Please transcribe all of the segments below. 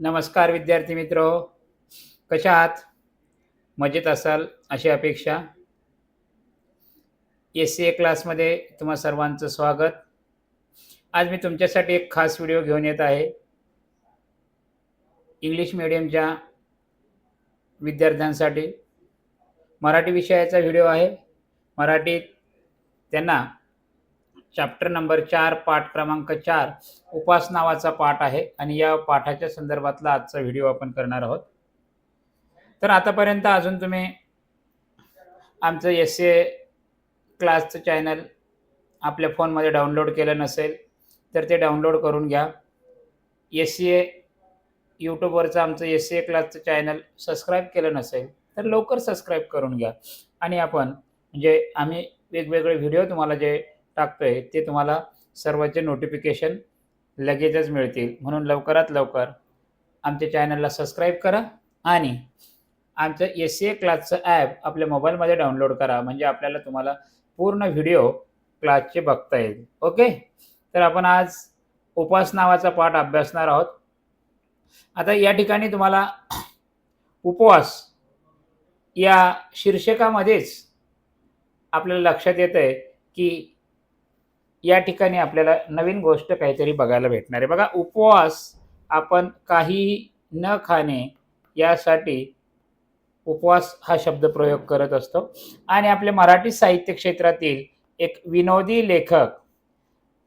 नमस्कार विद्यार्थी मित्र. कशा आहात? मजेत असाल अशी अपेक्षा. एस सी ए क्लासमध्ये तुम्हा सर्वांचं स्वागत. आज मी तुमच्यासाठी एक खास व्हिडिओ घेऊन येत आहे. इंग्लिश मिडियमच्या विद्यार्थ्यांसाठी. मराठी विषयाचा व्हिडिओ आहे. मराठीत त्यांना चॅप्टर नंबर चार पाठ क्रमांक चार उपास नावाचा पाठ आहे आणि या पाठाच्या संदर्भातला आजचा व्हिडिओ आपण करणार आहोत. तर आतापर्यंत अजून तुम्ही आमचं एस ए क्लासचं चॅनल आपल्या फोनमध्ये डाउनलोड केलं नसेल तर ते डाउनलोड करून घ्या. एस सी ए यूट्यूबवरचं आमचं एस सी ए क्लासचं चॅनल सबस्क्राईब केलं नसेल तर लवकर सबस्क्राईब करून घ्या. आणि आपण म्हणजे आम्ही वेगवेगळे व्हिडिओ तुम्हाला जे टाकतोय ते तुम्हाला सर्वांचे नोटिफिकेशन लगेचच मिळतील. म्हणून लवकरात लवकर आमच्या चॅनलला सबस्क्राईब करा आणि आमचं एस सी ए क्लासचं ॲप आपल्या मोबाईलमध्ये डाउनलोड करा. म्हणजे आपल्याला तुम्हाला पूर्ण व्हिडिओ क्लासचे बघता येईल. ओके तर आपण आज उपास नावाचा पाठ अभ्यासणार आहोत. आता या ठिकाणी तुम्हाला उपवास या शीर्षकामध्येच आपल्याला लक्षात येतं आहे की या ठिकाणी आपल्याला नवीन गोष्ट काहीतरी बघायला भेटणार आहे. बघा उपवास आपण काही न खाणे यासाठी उपवास हा शब्द प्रयोग करत असतो. आणि आपल्या मराठी साहित्य क्षेत्रातील एक विनोदी लेखक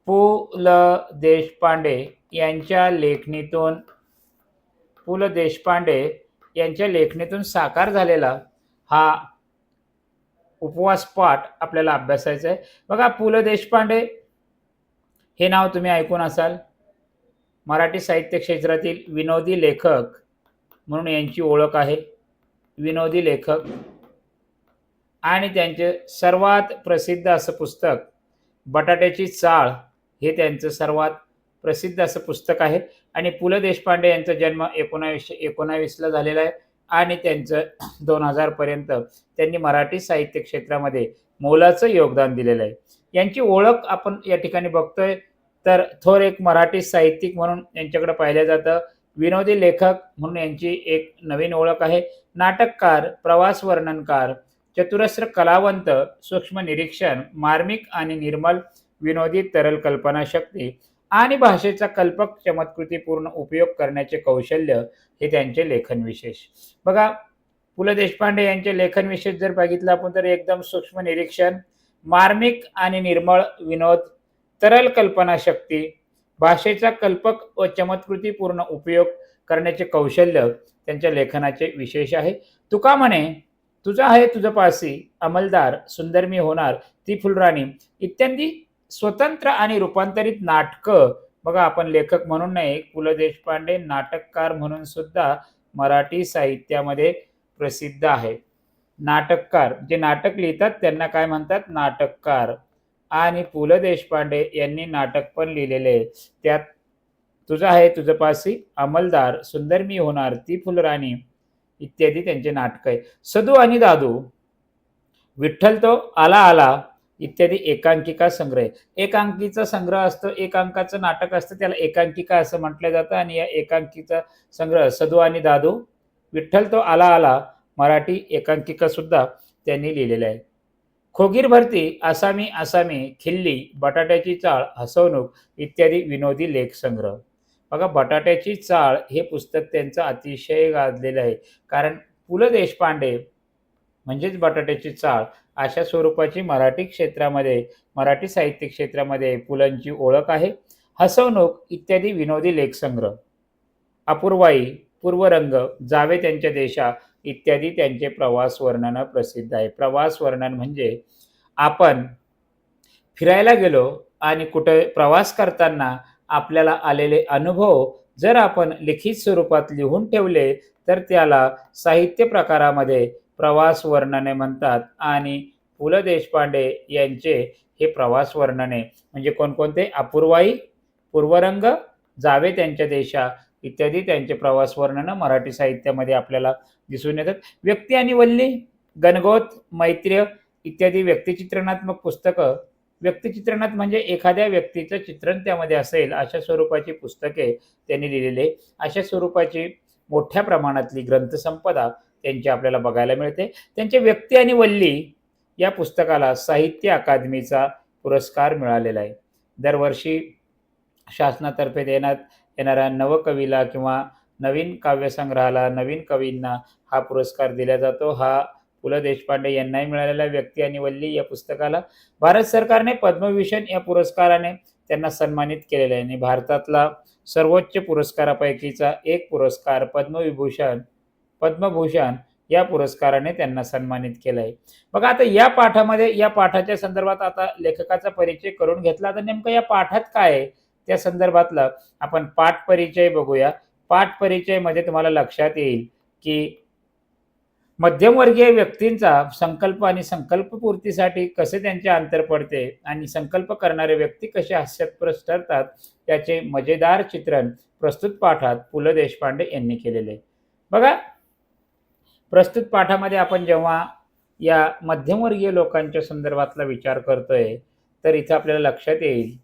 पु. ल. देशपांडे यांच्या लेखणीतून पु. ल. देशपांडे यांच्या लेखणीतून साकार झालेला हा उपवास पाठ आपल्याला अभ्यासायचा आहे. बघा पु. ल. देशपांडे हे नाव तुम्ही ऐकून असाल. मराठी साहित्य क्षेत्रातील विनोदी लेखक म्हणून यांची ओळख आहे. विनोदी लेखक. आणि त्यांचे सर्वात प्रसिद्ध असं पुस्तक बटाट्याची चाळ हे त्यांचं सर्वात प्रसिद्ध असं पुस्तक आहे. आणि पु ल देशपांडे यांचा जन्म एकोणावीसशे एकोणावीसला झालेला आहे. आणि त्यांचं दोन हजारपर्यंत त्यांनी मराठी साहित्य क्षेत्रामध्ये मोलाचं योगदान दिलेलं आहे. यांची ओळख आपण या ठिकाणी बघतोय. तर थोर एक मराठी साहित्यिक म्हणून यांच्याकडे पाहिलं जातं. विनोदी लेखक म्हणून यांची एक नवीन ओळख आहे. नाटककार प्रवास वर्णनकार चतुरस्र कलावंत सूक्ष्म निरीक्षण मार्मिक आणि निर्मल विनोदी तरल कल्पनाशक्ती आणि भाषेचा कल्पक चमत्कृतीपूर्ण उपयोग करण्याचे कौशल्य हे त्यांचे लेखन विशेष बघा पु ल देशपांडे यांचे लेखन विशेष जर बघितलं आपण तर एकदम सूक्ष्म निरीक्षण मार्मिक आणि निर्मळ विनोद तरल कल्पनाशक्ती भाषेचा कल्पक व चमत्कृतीपूर्ण उपयोग करण्याचे कौशल्य त्यांच्या लेखनाचे विशेष आहे. तुका म्हणे तुझा आहे तुझं पासी अंमलदार सुंदर मी होणार ती फुलराणी. इत्यादी स्वतंत्र आणि रूपांतरित नाटकं बघा आपण लेखक म्हणून नाही पु ल देशपांडे नाटककार म्हणून सुद्धा मराठी साहित्यामध्ये प्रसिद्ध आहे. नाटककार जे नाटक लिहितात त्यांना काय म्हणतात? नाटककार. आणि पु ल देशपांडे यांनी नाटक पण लिहिलेले आहे. त्यात तुझं आहे तुझं पासी अंमलदार सुंदर मी होणार ती फुलराणी इत्यादी त्यांचे नाटक आहे. सदू आणि दादू विठ्ठल तो आला आला इत्यादी एकांकिका संग्रह एकांकीचा संग्रह असतो एकांकाचं नाटक असतं त्याला एकांकिका असं म्हटलं जातं आणि या एकांकीचा संग्रह सदू आणि दादू विठ्ठल तो आला आला मराठी एकांकिका सुद्धा त्यांनी लिहिलेला आहे. खोगीर भरती आसामी आसामी खिल्ली बटाट्याची चाळ हसवणूक इत्यादी विनोदी लेख संग्रह बघा बटाट्याची चाळ हे पुस्तक त्यांचं अतिशय गाजलेलं आहे. कारण पु ल देशपांडे म्हणजेच बटाट्याची चाळ अशा स्वरूपाची मराठी क्षेत्रामध्ये मराठी साहित्य क्षेत्रामध्ये पुलांची ओळख आहे. हसवणूक इत्यादी विनोदी लेखसंग्रह. अपूर्वाई पूर्वरंग जावे त्यांच्या देशा इत्यादी त्यांचे प्रवास वर्णनं प्रसिद्ध आहे. प्रवास वर्णन म्हणजे आपण फिरायला गेलो आणि कुठे प्रवास करताना आपल्याला आलेले अनुभव जर आपण लिखित स्वरूपात लिहून ठेवले तर त्याला साहित्य प्रकारामध्ये प्रवास वर्णने म्हणतात आणि पु ल देशपांडे यांचे हे प्रवास वर्णने. म्हणजे कोणकोणते? अपूर्वाई पूर्वरंग जावे त्यांच्या देशा इत्यादी त्यांचे प्रवास वर्णनं मराठी साहित्यामध्ये आपल्याला दिसून येतात व्यक्ती आणि वल्ली गणगोत मैत्र्य इत्यादी व्यक्तिचित्रणात्मक पुस्तकं व्यक्तिचित्रणात म्हणजे एखाद्या व्यक्तीचं चित्रण त्यामध्ये असेल अशा स्वरूपाची पुस्तके त्यांनी लिहिलेली आहे. अशा स्वरूपाची मोठ्या प्रमाणातली ग्रंथसंपदा त्यांची आपल्याला बघायला मिळते. त्यांचे व्यक्ती आणि वल्ली या पुस्तकाला साहित्य अकादमीचा पुरस्कार मिळालेला आहे. दरवर्षी शासनातर्फे देण्यात येणाऱ्या नवकवीला किंवा नवीन काव्यसंग्रहाला, नवीन कवींना हा पुरस्कार दिला जातो. हा पु. ल. देशपांडे यांनाही मिळालेला व्यक्ती आणि वल्ली या पुस्तकाला. भारत सरकारने पद्मविभूषण या पुरस्काराने त्यांना सन्मानित केलेलं आहे आणि भारतातला सर्वोच्च पुरस्कारापैकीचा एक पुरस्कार पद्मविभूषण पद्मभूषण या पुरस्काराने त्यांना सन्मानित केलं आहे. बघा आता या पाठामध्ये या पाठाच्या संदर्भात आता लेखकाचा परिचय करून घेतला. तर नेमकं या पाठात काय आहे? त्या संदर्भातला आपण पाठ परिचय बघूया. पाठ परिचयमध्ये तुम्हाला लक्षात येईल की मध्यमवर्गीय व्यक्तींचा संकल्प आणि संकल्पपूर्तीसाठी कसे त्यांचे अंतर पडते आणि संकल्प करणारे व्यक्ती कसे हास्यास्पद ठरतात त्याचे मजेदार चित्रण प्रस्तुत पाठात पु. ल. देशपांडे यांनी केलेले आहे. बघा प्रस्तुत पाठामध्ये आपण जेव्हा या मध्यमवर्गीय लोकांच्या संदर्भातला विचार करतोय तर इथं आपल्याला लक्षात येईल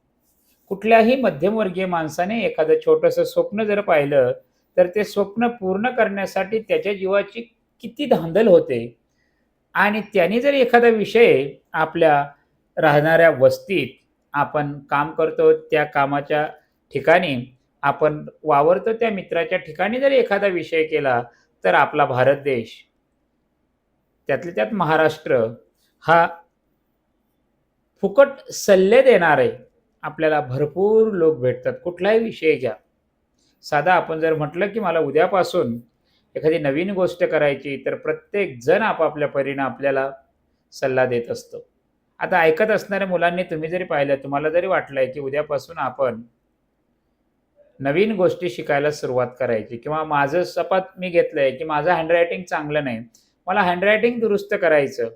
कुठल्याही मध्यमवर्गीय माणसाने एखादं छोटंसं स्वप्न जर पाहिलं तर ते स्वप्न पूर्ण करण्यासाठी त्याच्या जीवाची किती धांदल होते? आणि त्याने जर एखादा विषय आपल्या राहणाऱ्या वस्तीत आपण काम करतो त्या कामाच्या ठिकाणी आपण वावरतो त्या मित्राच्या ठिकाणी जर एखादा विषय केला तर आपला भारत देश त्यातल्या त्यात महाराष्ट्र हा फुकट सल्ले देणार आहे आपल्याला भरपूर लोक भेटतात. कुठलाही विषय घ्या. साधा आपण जर म्हटलं की मला उद्यापासून एखादी नवीन गोष्ट करायची तर प्रत्येक जण आपापल्या परीनं आपल्याला सल्ला देत असतो. आता ऐकत असणाऱ्या मुलांनी तुम्ही जरी पाहिलं तुम्हाला जरी वाटलंय की उद्यापासून आपण नवीन गोष्टी शिकायला सुरुवात करायची किंवा माझं सपात मी घेतलंय की माझं हँडरायटिंग चांगलं नाही मला हँडरायटिंग दुरुस्त करायचं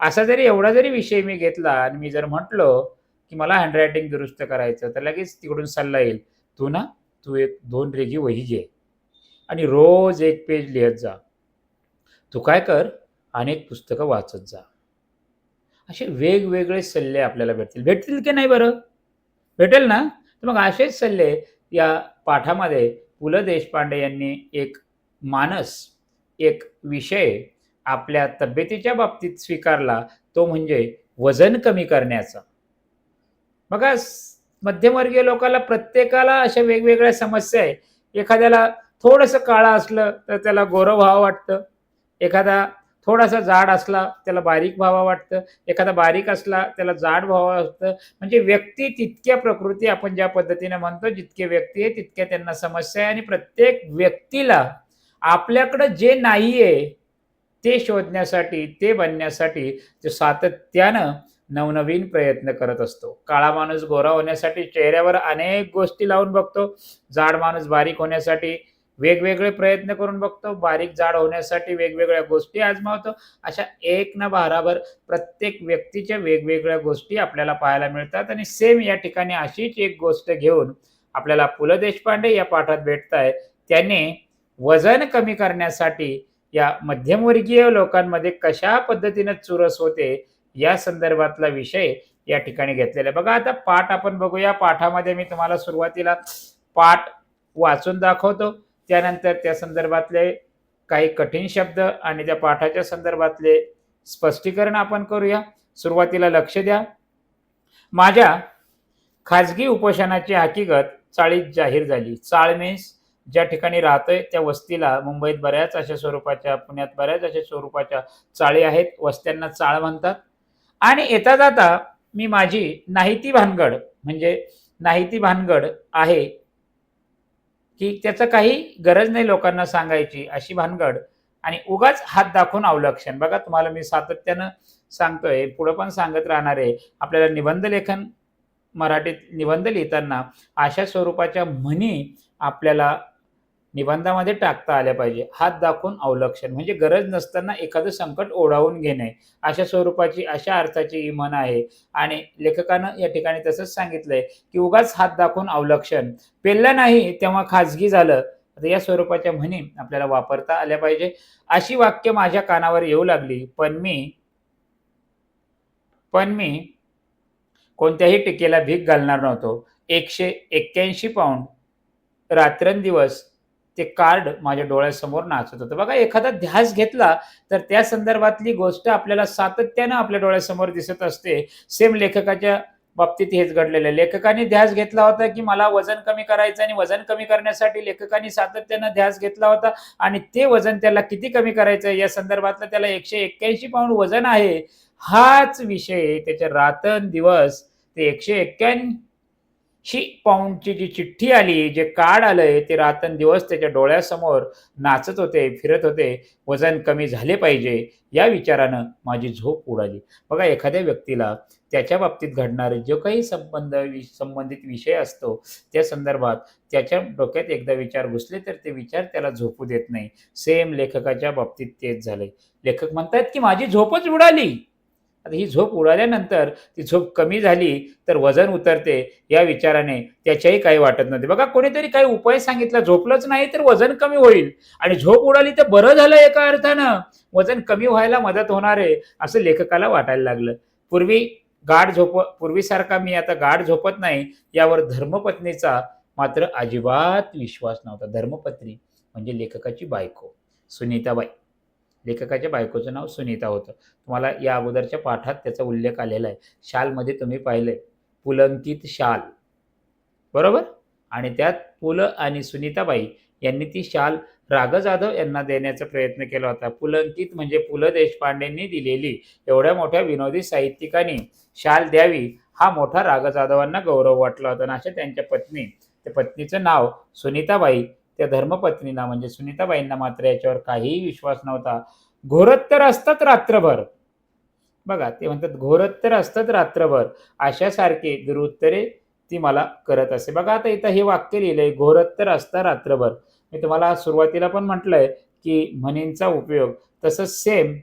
असा जरी एवढा जरी विषय मी घेतला आणि मी जर म्हटलो की मला हँडरायटिंग दुरुस्त करायचं तर लगेच तिकडून सल्ला येईल तू ना तू एक दोन रेगी वही घे आणि रोज एक पेज लिहत जा. तू काय कर अनेक पुस्तकं वाचत जा. असे वेगवेगळे सल्ले आपल्याला भेटतील. भेटतील की नाही बरं? भेटेल ना? तर मग असेच सल्ले या पाठामध्ये पु ल देशपांडे यांनी एक मानस एक विषय आपल्या तब्येतीच्या बाबतीत स्वीकारला तो म्हणजे वजन कमी करण्याचा. बघा मध्यमवर्गीय लोकांना प्रत्येकाला अशा वेगवेगळ्या समस्या आहे. एखाद्याला थोडंसं काळा असलं तर त्याला गोरं व्हावं वाटतं. एखादा थोडासा जाड असला त्याला बारीक व्हावा वाटतं. एखादा बारीक असला त्याला जाड व्हावा वाटतं. म्हणजे व्यक्ती तितक्या प्रकृती आपण ज्या पद्धतीने म्हणतो जितके व्यक्ती आहे तितक्या त्यांना समस्या आहे. आणि प्रत्येक व्यक्तीला आपल्याकडं जे नाही आहे ते शोधण्यासाठी ते बनण्यासाठी ते सातत्यानं नवनवीन प्रयत्न करत असतो. काळा माणूस गोरा होण्यासाठी चेहऱ्यावर अनेक गोष्टी लावून बघतो. जाड माणूस बारीक होण्यासाठी वेगवेगळे प्रयत्न करून बघतो. बारीक जाड होण्यासाठी वेगवेगळ्या गोष्टी आजमावतो. अशा एक न भाराभर प्रत्येक व्यक्तीच्या वेगवेगळ्या गोष्टी आपल्याला पाहायला मिळतात आणि सेम या ठिकाणी अशीच एक गोष्ट घेऊन आपल्याला पु ल देशपांडे या पाठात भेटत आहे त्याने वजन कमी करण्यासाठी या मध्यमवर्गीय लोकांमध्ये कशा पद्धतीने चुरस होते या संदर्भातला विषय या ठिकाणी घेतलेला आहे. बघा आता पाठ आपण बघूया. पाठामध्ये मी तुम्हाला सुरुवातीला पाठ वाचून दाखवतो. त्यानंतर त्या संदर्भातले काही कठीण शब्द आणि त्या पाठाच्या संदर्भातले स्पष्टीकरण आपण करूया. सुरुवातीला लक्ष द्या. माझ्या खाजगी उपोषणाची हकीकत चाळीत जाहीर झाली. चाळ मीन्स ज्या ठिकाणी राहतोय त्या वस्तीला. मुंबईत बऱ्याच अशा स्वरूपाच्या पुण्यात बऱ्याच अशा स्वरूपाच्या चाळी आहेत. वस्त्यांना चाळ म्हणतात. आणि येता जाता मी माझी नाहीती भानगड म्हणजे नाहीती भानगड आहे की त्याचं काही गरज नाही लोकांना सांगायची अशी भानगड आणि उगाच हात दाखवून अवलक्षण. बघा तुम्हाला मी सातत्यानं सांगतोय पुढं पण सांगत राहणार आहे. आपल्याला निबंध लेखन मराठीत निबंध लिहिताना अशा स्वरूपाच्या म्हणी आपल्याला निबंधामध्ये टाकता आल्या पाहिजे. हात दाखवून अवलक्षण. म्हणजे गरज नसताना एखादं संकट ओढावून घेणे. अशा स्वरूपाची अशा अर्थाची ही म्हण आहे. आणि लेखकानं या ठिकाणी तसंच सांगितलंय की उगाच हात दाखवून अवलक्षण. पेललं नाही तेव्हा खाजगी झालं. आता या स्वरूपाच्या म्हणी आपल्याला वापरता आल्या पाहिजे. अशी वाक्य माझ्या कानावर येऊ लागली. पण मी पण मी कोणत्याही टीकेला भीक घालणार नव्हतो. एकशे एक्क्याऐंशी पाऊंड रात्रंदिवस ते कार्ड माझ्या डोळ्यासमोर नाचत होतं. बघा एखादा ध्यास घेतला तर त्या संदर्भातली गोष्ट आपल्याला सातत्यानं आपल्या डोळ्यासमोर दिसत असते. सेम लेखकाच्या बाबतीत हेच घडलेलं आहे. लेखकाने ध्यास घेतला होता की मला वजन कमी करायचं आणि वजन कमी करण्यासाठी लेखकाने सातत्यानं ध्यास घेतला होता आणि ते वजन त्याला किती कमी करायचं या संदर्भातलं त्याला एकशे एक्क्याऐंशी पाऊंड वजन आहे. हाच विषय त्याच्या दिवस ते एकशे एक्क्याऐंशी शी पाऊंडची जी चिठ्ठी आली जे कार्ड आलंय ते रात्रंदिवस त्याच्या डोळ्यासमोर नाचत होते फिरत होते वजन कमी झाले पाहिजे या विचारानं माझी झोप उडाली. बघा एखाद्या व्यक्तीला त्याच्या बाबतीत घडणारे जो काही संबंध वि- संबंधित विषय असतो त्या संदर्भात त्याच्या डोक्यात एकदा विचार घुसले तर ते विचार त्याला झोपू देत नाही. सेम लेखकाच्या बाबतीत तेच झाले लेखक म्हणतात की माझी झोपच उडाली. आता ही झोप उडाल्यानंतर ती झोप कमी झाली तर वजन उतरते या विचाराने त्याच्याही काही वाटत नव्हते. बघा कोणीतरी काही उपाय सांगितला झोपलंच नाही तर वजन कमी होईल. आणि झोप उडाली तर बरं झालं एका अर्थानं. वजन कमी व्हायला मदत होणार आहे असं लेखकाला वाटायला लागलं. पूर्वी गाढ झोप पूर्वीसारखा मी आता गाढ झोपत नाही यावर धर्मपत्नीचा मात्र अजिबात विश्वास नव्हता. धर्मपत्नी म्हणजे लेखकाची बायको. सुनीताबाई. लेखकाच्या बायकोचं नाव सुनीता होतं. तुम्हाला या अगोदरच्या पाठात त्याचा उल्लेख आलेला आहे. शालमध्ये तुम्ही पाहिलं पुलंकित शाल. बरोबर? आणि त्यात पु ल आणि सुनीताबाई यांनी ती शाल राग जाधव यांना देण्याचा प्रयत्न केला होता. पुलंकित म्हणजे पु ल देशपांडेंनी दिलेली एवढ्या मोठ्या विनोदी साहित्यिकांनी शाल द्यावी हा मोठा राग जाधवांना गौरव वाटला होता. आणि अशा त्यांच्या पत्नी त्या पत्नीचं नाव सुनीताबाई त्या धर्मपत्नीना म्हणजे सुनीताबाईंना मात्र याच्यावर काहीही विश्वास नव्हता. घोरत तर असतात रात्रभर. बघा ते म्हणतात घोरत तर असतात रात्रभर. अशासारखे दुरुत्तरे ती मला करत असे. बघा आता इथं हे वाक्य लिहिलंय घोरत तर असता रात्रभर. मी तुम्हाला सुरुवातीला पण म्हटलंय की म्हणींचा उपयोग. तसंच सेम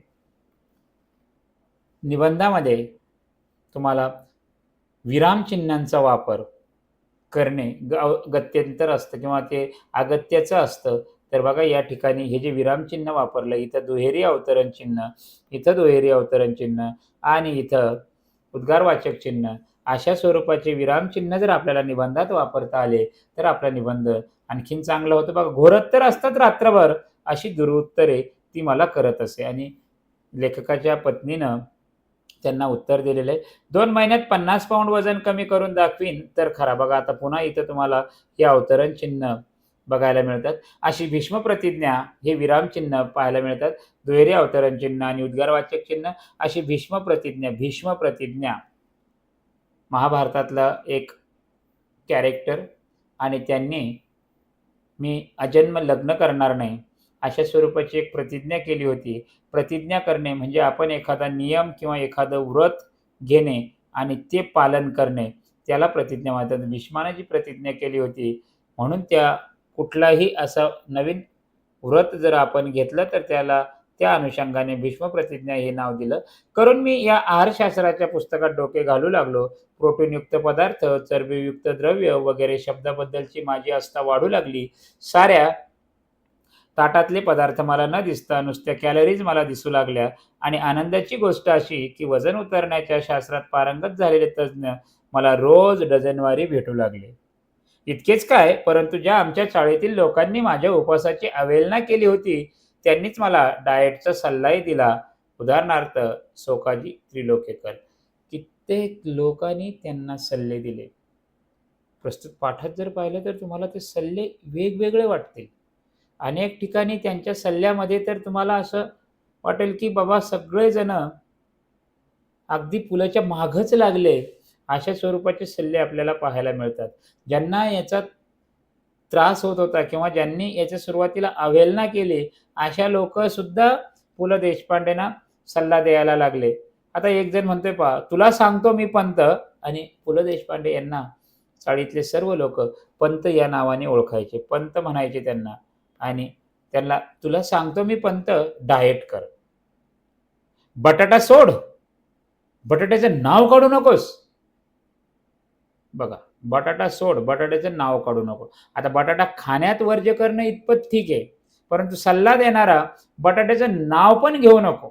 निबंधामध्ये तुम्हाला विरामचिन्हांचा वापर. करणे ग गत्यंतर असतं किंवा ते अगत्याचं असतं. तर बघा या ठिकाणी हे जे विरामचिन्ह वापरलं इथं दुहेरी अवतरण चिन्ह इथं दुहेरी अवतरण चिन्ह आणि इथं उद्गारवाचक चिन्ह अशा स्वरूपाचे विरामचिन्ह जर आपल्याला निबंधात वापरता आले तर आपला निबंध आणखीन चांगलं होतं. बघा घोरत्तर असतात रात्रभर अशी दुरुत्तरे ती मला करत असे. आणि लेखकाच्या पत्नीनं त्यांना उत्तर दिलेलं आहे. दोन महिन्यात पन्नास पाऊंड वजन कमी करून दाखवीन तर खरा. बघा आता पुन्हा इथं तुम्हाला हे अवतरण चिन्ह बघायला मिळतात. अशी भीष्म प्रतिज्ञा हे विरामचिन्ह पाहायला मिळतात. दुहेरी अवतरण चिन्ह आणि उद्गारवाचक चिन्ह अशी भीष्म प्रतिज्ञा भीष्म प्रतिज्ञा महाभारतातला एक कॅरेक्टर आणि त्यांनी मी अजन्म लग्न करणार नाही. अशा स्वरूपाची एक प्रतिज्ञा केली होती. प्रतिज्ञा करणे म्हणजे आपण एखादा नियम किंवा एखादं व्रत घेणे आणि ते पालन करणे. त्याला प्रतिज्ञा म्हणतात. भीष्माने जी प्रतिज्ञा केली होती. म्हणून त्या कुठलाही असं नवीन व्रत जर आपण घेतलं तर त्याला त्या अनुषंगाने भीष्म प्रतिज्ञा हे नाव दिलं. करून मी या आहारशास्त्राच्या पुस्तकात डोके घालू लागलो. प्रोटीनयुक्त पदार्थ चरबीयुक्त द्रव्य वगैरे शब्दाबद्दलची माझी आस्था वाढू लागली. साऱ्या ताटातले पदार्थ मला न दिसता नुसत्या कॅलरीज मला दिसू लागल्या. आणि आनंदाची गोष्ट अशी की वजन उतरण्याच्या शास्त्रात पारंगत झालेले तज्ज्ञ मला रोज डझनवारी भेटू लागले. इतकेच काय परंतु ज्या आमच्या शाळेतील लोकांनी माझ्या उपवासाची अवहेलना केली होती त्यांनीच मला डाएटचा सल्लाही दिला. उदाहरणार्थ सोकाजी त्रिलोकेकर. कित्येक लोकांनी त्यांना सल्ले दिले. प्रस्तुत पाठात जर पाहिलं तर तुम्हाला ते सल्ले वेगवेगळे वाटतील. अनेक ठिकाणी त्यांच्या सल्ल्यामध्ये तर तुम्हाला असं वाटेल की बाबा सगळेजण अगदी पुलाच्या मागच लागले अशा स्वरूपाचे सल्ले आपल्याला पाहायला मिळतात. ज्यांना याचा त्रास होत होता किंवा ज्यांनी याच्या सुरुवातीला अवहेलना केली अशा लोक सुद्धा पु ल देशपांडेंना सल्ला द्यायला लागले. आता एक जण म्हणतोय पा तुला सांगतो मी पंत आणि पु ल देशपांडे यांना चाळीतले सर्व लोक पंत या नावाने ओळखायचे पंत म्हणायचे त्यांना. आणि त्याला तुला सांगतो मी पंत डाएट कर. बटाटा सोड. बटाट्याचं नाव काढू नकोस. बघा बटाटा सोड बटाट्याचं नाव काढू नको. आता बटाटा खाण्यात वर्ज्य करणं इतपत ठीक आहे परंतु सल्ला देणारा बटाट्याचं नाव पण घेऊ नको.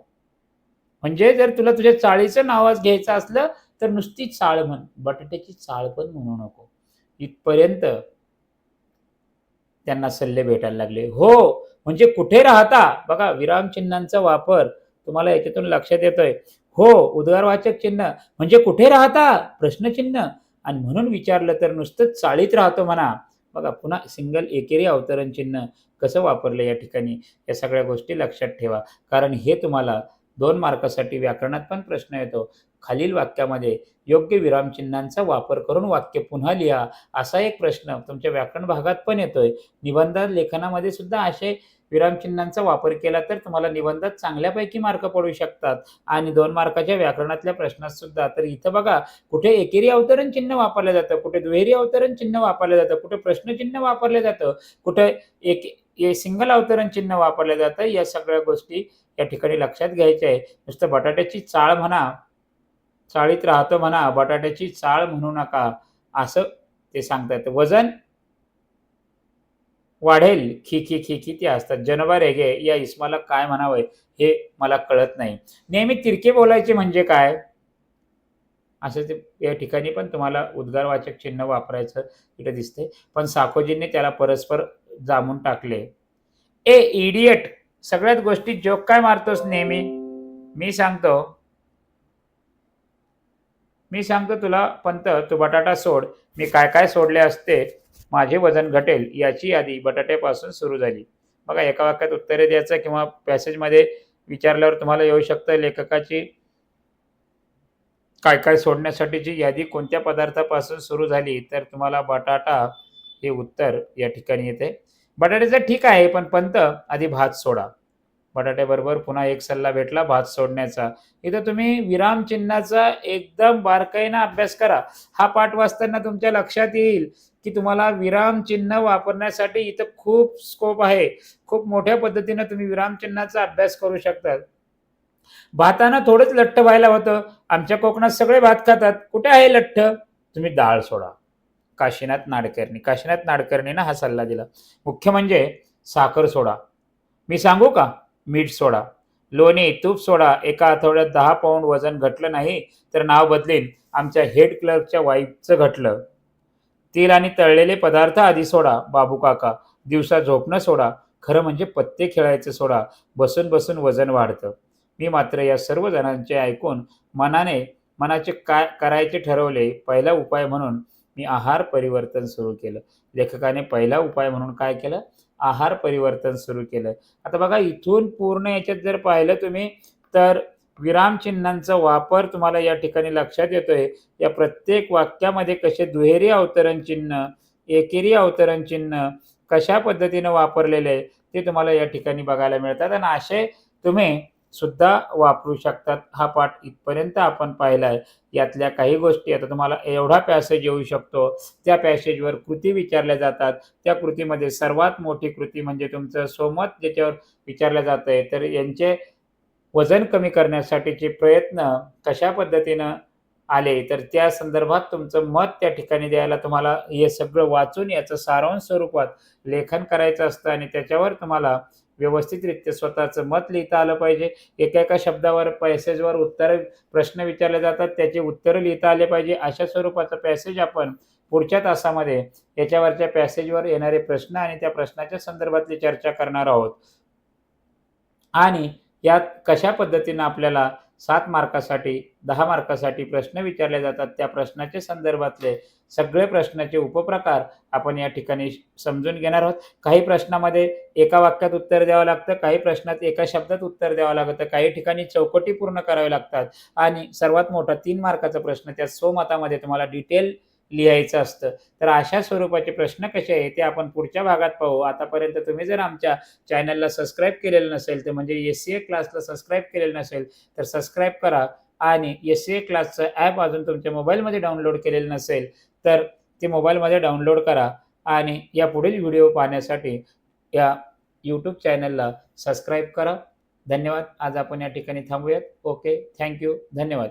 म्हणजे जर तुला तुझ्या चाळीचं नावच घ्यायचं असलं तर नुसती चाळ म्हण बटाट्याची चाळ पण म्हणू नको. इथपर्यंत त्यांना सल्ले भेटायला लागले. हो म्हणजे कुठे राहता? बघा विरामचिन्हांचा वापर तुम्हाला याच्यातून लक्षात येतोय. हो उद्गारवाचक चिन्ह. म्हणजे कुठे राहता? प्रश्नचिन्ह. आणि म्हणून विचारलं तर नुसतं चाळीत राहतो म्हणा. बघा पुन्हा सिंगल एकेरी अवतरण चिन्ह कसं वापरलं या ठिकाणी? या सगळ्या गोष्टी लक्षात ठेवा. कारण हे तुम्हाला दोन मार्कासाठी व्याकरणात पण प्रश्न येतो. खालील वाक्यामध्ये योग्य विरामचिन्हांचा वापर करून वाक्य पुन्हा लिहा असा एक प्रश्न तुमच्या व्याकरण भागात पण येतोय. निबंध लेखनामध्ये सुद्धा असे विरामचिन्हांचा वापर केला तर तुम्हाला निबंधात चांगल्यापैकी मार्क पडू शकतात. आणि दोन मार्काच्या व्याकरणातल्या प्रश्नात सुद्धा तर इथं बघा कुठे एकेरी अवतरण चिन्ह वापरलं जातं कुठे दुहेरी अवतरण चिन्ह वापरलं जातं कुठे प्रश्नचिन्ह वापरलं जातं कुठे एक सिंगल अवतरण चिन्ह वापरलं जातं या सगळ्या गोष्टी या ठिकाणी लक्षात घ्यायचं आहे. नुसतं बटाट्याची चाळ म्हणा चाळीत राहतो म्हणा बटाट्याची चाळ म्हणू नका असं ते सांगतात. वजन वाढेल खिखी खिखी ते असतात. जनवा रेगे या इस्माला काय म्हणावं हे मला कळत नाही. नेहमी तिरके बोलायचे म्हणजे काय? असं ते या ठिकाणी पण तुम्हाला उद्गारवाचक चिन्ह वापरायचं इकडे दिसते पण साखोजींनी त्याला परस्पर जामून टाकले. ए इडियट! सगळ्यात गोष्टी जोक काय मारतोस नेहमी? मी सांगतो. मी सांगतो तुला पंत तू बटाटा सोड. मी काय काय सोडले असते माझे वजन घटेल याची यादी बटाट्यापासून सुरू झाली. बघा एका वाक्यात उत्तरे द्यायचं किंवा पॅसेजमध्ये विचारल्यावर तुम्हाला येऊ शकतं लेखकाची काय काय सोडण्यासाठीची यादी कोणत्या पदार्थापासून सुरू झाली तर तुम्हाला बटाटा हे उत्तर या ठिकाणी येते. बटाट्याचं ठीक आहे पण पंत आधी भात सोडा. बटाट्याबरोबर पुन्हा एक सल्ला भेटला भात सोडण्याचा. इथं तुम्ही विराम चिन्हाचा एकदम बारकाईनं अभ्यास करा. हा पाठ वाचताना तुमच्या लक्षात येईल की तुम्हाला विराम चिन्ह वापरण्यासाठी इथं खूप स्कोप आहे. खूप मोठ्या पद्धतीनं तुम्ही विराम चिन्हाचा अभ्यास करू शकतात. भातानं थोडंच लठ्ठ व्हायला होतं. आमच्या कोकणात सगळे भात खातात. कुठे आहे लठ्ठ? तुम्ही डाळ सोडा. काशीनाथ नाडकर्णी. काशीनाथ नाडकर्णीनं हा सल्ला दिला. मुख्य म्हणजे साखर सोडा. मी सांगू का? मीठ सोडा. लोणी तूप सोडा. एका आठवड्यात दहा पाऊंड वजन घटलं नाही तर नाव बदलेन. आमच्या हेड क्लर्कच्या वाईफचं घटलं. तेल आणि तळलेले पदार्थ आधी सोडा बाबू काका. दिवसा झोपणं सोडा. खरं म्हणजे पत्ते खेळायचं सोडा. बसून बसून वजन वाढतं. मी मात्र या सर्व जणांचे ऐकून मनाने मनाचे काय करायचे ठरवले पहिला उपाय म्हणून मी आहार परिवर्तन सुरू केलं. लेखकाने पहिला उपाय म्हणून काय केलं? आहार परिवर्तन सुरू केलं. आता बघा इथून पूर्ण याच्यात जर पाहिलं तुम्ही तर विरामचिन्हांचा वापर तुम्हाला या ठिकाणी लक्षात येतोय. या प्रत्येक वाक्यामध्ये कसे दुहेरी अवतरण चिन्ह एकेरी अवतरण चिन्ह कशा पद्धतीनं वापरलेले आहे ते तुम्हाला या ठिकाणी बघायला मिळतात. आणि असे तुम्ही सुद्धा वापरू शकतात. हा पाठ इथपर्यंत आपण पाहिला आहे यातल्या काही गोष्टी आता तुम्हाला एवढा पॅसेज येऊ शकतो. त्या पॅसेजवर कृती विचारल्या जातात. त्या कृतीमध्ये सर्वात मोठी कृती म्हणजे तुमचं सोमत ज्याच्यावर विचारलं जातं आहे तर यांचे वजन कमी करण्यासाठीचे प्रयत्न कशा पद्धतीनं आले? तर त्या संदर्भात तुमचं मत त्या ठिकाणी द्यायला तुम्हाला हे सगळं वाचून याचं सारांश स्वरूपात लेखन करायचं असतं आणि त्याच्यावर तुम्हाला व्यवस्थितरित्या स्वतःचं मत लिहिता आलं पाहिजे. एका एका शब्दावर पॅसेजवर उत्तर प्रश्न विचारले जातात त्याचे उत्तरं लिहिता आले पाहिजे. अशा स्वरूपाचं पॅसेज आपण पुढच्या तासामध्ये याच्यावरच्या पॅसेजवर येणारे प्रश्न आणि त्या प्रश्नाच्या संदर्भातली चर्चा करणार आहोत. आणि यात कशा पद्धतीनं आपल्याला सात मार्कासाठी दहा मार्कासाठी प्रश्न विचारले जातात. त्या प्रश्नाच्या संदर्भातले सगळे प्रश्नाचे उपप्रकार आपण या ठिकाणी समजून घेणार आहोत. काही प्रश्नामध्ये एका वाक्यात उत्तर द्यावं लागतं काही प्रश्नात एका शब्दात उत्तर द्यावं लागतं काही ठिकाणी चौकटी पूर्ण करावी लागतात. आणि सर्वात मोठा तीन मार्काचा प्रश्न त्या स्वमतामध्ये तुम्हाला डिटेल लिहायचं असतं. तर अशा स्वरूपाचे प्रश्न कसे आहे ते आपण पुढच्या भागात पाहू. आतापर्यंत तुम्ही जर आमच्या चॅनलला सबस्क्राईब केलेलं नसेल तर म्हणजे एस सी ए क्लासला सबस्क्राईब केलेलं नसेल तर सबस्क्राईब करा. आणि एस सी ए क्लासचं ॲप अजून तुमच्या मोबाईलमध्ये डाउनलोड केलेलं नसेल तर ते मोबाईलमध्ये डाउनलोड करा आणि या पुढील व्हिडिओ पाहण्यासाठी या यूट्यूब चॅनलला सबस्क्राईब करा. धन्यवाद. आज आपण या ठिकाणी थांबूयात. ओके. Thank you. धन्यवाद.